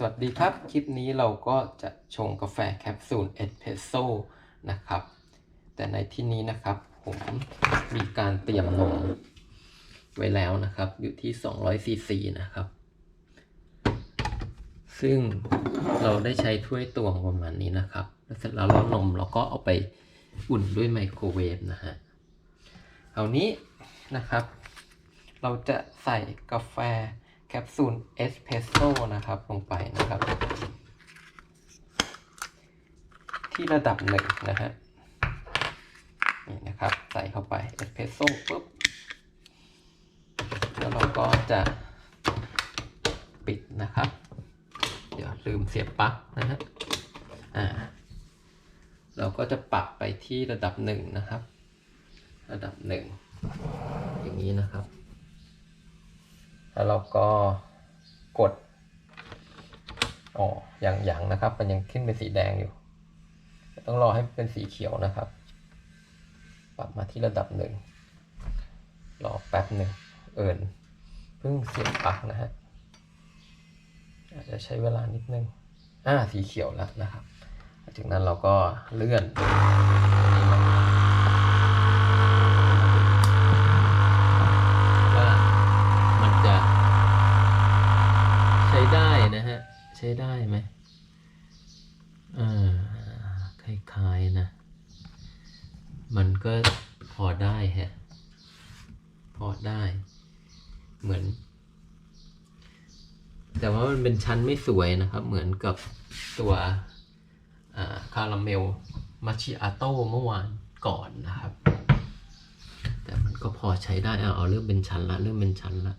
สวัสดีครับ คลิปนี้เราก็จะชงกาแฟแคปซูลเอสเพรสโซ่นะครับ แต่ในที่นี้นะครับผมมีการเตรียมนมไว้แล้วนะครับ อยู่ที่ 200ซีซีนะครับ ซึ่งเราได้ใช้ถ้วยตวงประมาณนี้นะครับ แล้วเสร็จแล้วเรานมเราก็เอาไปอุ่นด้วยไมโครเวฟนะฮะเอานี้นะครับ เราจะใส่กาแฟ แคปซูลเอสเพรสโซ่นะครับลงไปนะครับ ที่ระดับหนึ่งนะฮะนี่นะครับใส่เข้าไปเอสเพรสโซ่ปุ๊บแล้วเราก็จะปิดนะครับ เดี๋ยวลืมเสียบปลั๊กนะฮะอ่าเราก็จะปรับไปที่ระดับหนึ่งนะครับ ระดับหนึ่งอย่างนี้นะครับ แล้วเราก็กดอ๋ออย่างอย่างนะครับ มันยังขึ้นเป็นสีแดงอยู่ ต้องรอให้เป็นสีเขียวนะครับ ปรับมาที่ระดับหนึ่งรอแป๊บหนึ่งเอิญเพิ่งเสียบปลั๊กนะฮะอาจจะใช้เวลานิดนึงอ่าสีเขียวแล้วนะครับ จากนั้นเราก็เลื่อนนี่มาว่ามันจะใช้ได้ นะฮะ ใช้ได้ไหมอ่าคล้ายๆนะ มันก็พอได้ฮะ พอได้ เหมือน แต่ว่ามันเป็นชั้นไม่สวยนะครับ เหมือนกับตัวคาราเมลมัชชิอาโต้เมื่อวานก่อนนะครับ แต่มันก็พอใช้ได้เอาเอาเริ่มเป็นชั้นละ เริ่มเป็นชั้นละ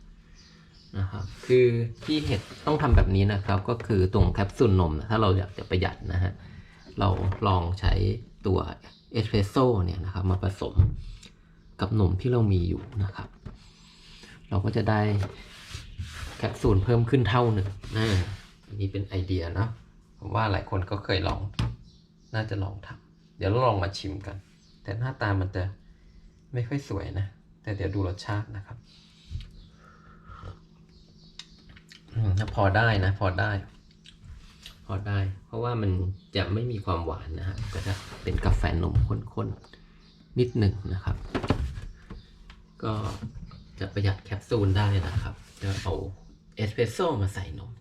นะครับคือที่เห็ดต้องทำแบบนี้นะครับก็คือตรงแคปซูลนมนะถ้าเราอยากจะประหยัดนะฮะเราลองใช้ตัวเอสเพรสโซ่เนี่ยนะครับมาผสมกับนมที่เรามีอยู่นะครับ เราก็จะได้แคปซูลเพิ่มขึ้นเท่าหนึ่งนะอันนี้เป็นไอเดียนะผมว่าหลายคนก็เคยลอง น่าจะลองทำเดี๋ยวเราลองมาชิมกัน แต่หน้าตามันจะไม่ค่อยสวยนะ แต่เดี๋ยวดูรสชาตินะครับอืม พอได้นะ พอได้ พอได้ เพราะว่ามันจะไม่มีความหวานนะฮะก็จะเป็นกาแฟนมข้นๆนิดหนึ่งนะครับ ก็จะประหยัดแคปซูลได้นะครับจะเอาเอสเพรสโซ่มาใส่นม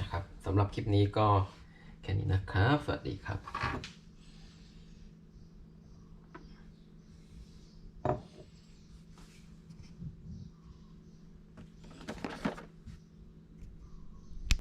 นะครับสำหรับคลิปนี้ก็แค่นี้นะครับ สวัสดีครับ